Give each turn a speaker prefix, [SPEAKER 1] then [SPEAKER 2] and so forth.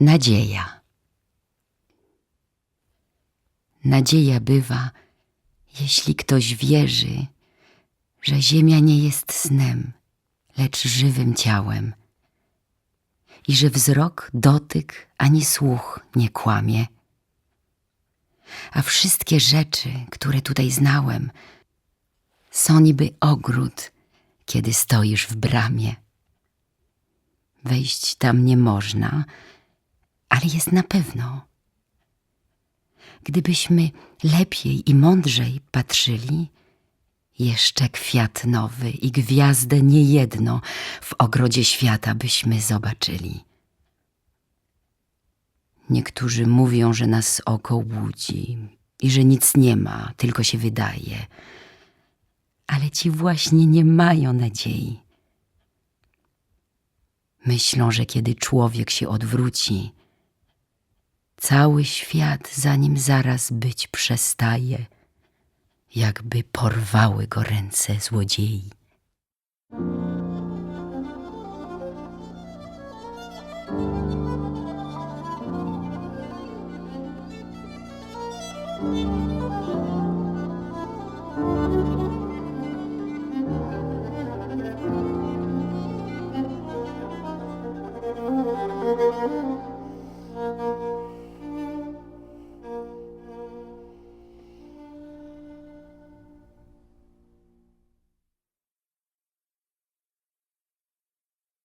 [SPEAKER 1] Nadzieja. Nadzieja bywa, jeśli ktoś wierzy, że ziemia nie jest snem, lecz żywym ciałem i że wzrok, dotyk ani słuch nie kłamie. A wszystkie rzeczy, które tutaj znałem, są niby ogród, kiedy stoisz w bramie. Wejść tam nie można, ale jest na pewno. Gdybyśmy lepiej i mądrzej patrzyli, jeszcze kwiat nowy i gwiazdę niejedno w ogrodzie świata byśmy zobaczyli. Niektórzy mówią, że nas oko łudzi i że nic nie ma, tylko się wydaje. Ale ci właśnie nie mają nadziei. Myślą, że kiedy człowiek się odwróci, cały świat za nim zaraz być przestaje, jakby porwały go ręce złodziei. Thank you.